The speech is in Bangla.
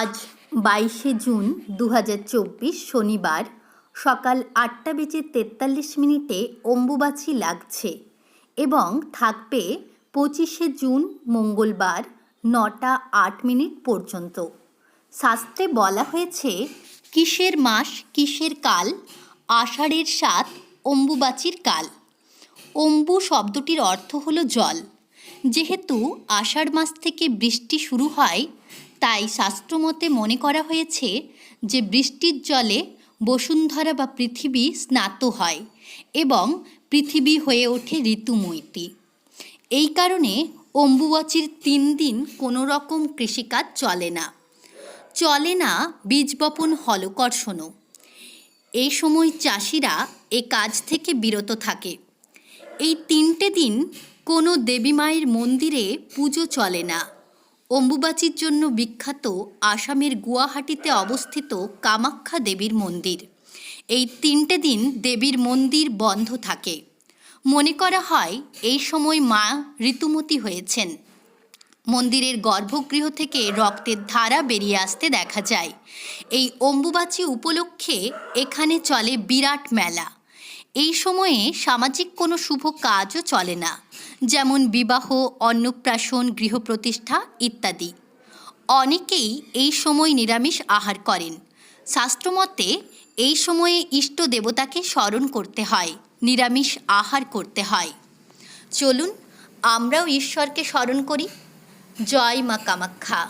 আজ বাইশে জুন দু হাজার চব্বিশ শনিবার, সকাল আটটা বেজে তেতাল্লিশ মিনিটে অম্বুবাচী লাগছে এবং থাকবে পঁচিশে জুন মঙ্গলবার নটা আট মিনিট পর্যন্ত। শাস্ত্রে বলা হয়েছে, কিসের মাস, কিসের কাল, আষাঢ়ের সাত, অম্বুবাচীর কাল। অম্বু শব্দটির অর্থ হলো জল। যেহেতু আষাঢ় মাস থেকে বৃষ্টি শুরু হয় তাই শাস্ত্রমতে মনে করা হয়েছে যে বৃষ্টির জলে বসুন্ধরা বা পৃথিবী স্নাত হয় এবং পৃথিবী হয়ে ওঠে ঋতুমৈতী এই কারণে অম্বুবাচীর তিন দিন কোনো রকম কৃষিকাজ চলে না। চলে না বীজ বপন হলকর্ষণও এই সময় চাষিরা এ কাজ থেকে বিরত থাকে। এই তিনটে দিন কোনো দেবী মায়ের মন্দিরে পুজো চলে না। অম্বুবাচীর জন্য বিখ্যাত আসামের গুয়াহাটিতে অবস্থিত কামাখ্যা দেবীর মন্দির। এই তিনটে দিন দেবীর মন্দির বন্ধ থাকে। মনে করা হয়, এই সময় মা ঋতুমতী হয়েছেন। মন্দিরের গর্ভগৃহ থেকে রক্তের ধারা বেরিয়ে আসতে দেখা যায়। এই অম্বুবাচী উপলক্ষে এখানে চলে বিরাট মেলা। এই সময়ে সামাজিক কোনো শুভ কাজও চলে না। যেমন বিবাহ, অন্নপ্রাশন, গৃহপ্রতিষ্ঠা ইত্যাদি। অনেকেই এই সময় নিরামিষ আহার করেন। শাস্ত্রমতে এই সময়ে ইষ্ট দেবতাকে স্মরণ করতে হয়, নিরামিষ আহার করতে হয়। চলুন আমরাও ঈশ্বরকে স্মরণ করি। জয় মা কামাখ্যা।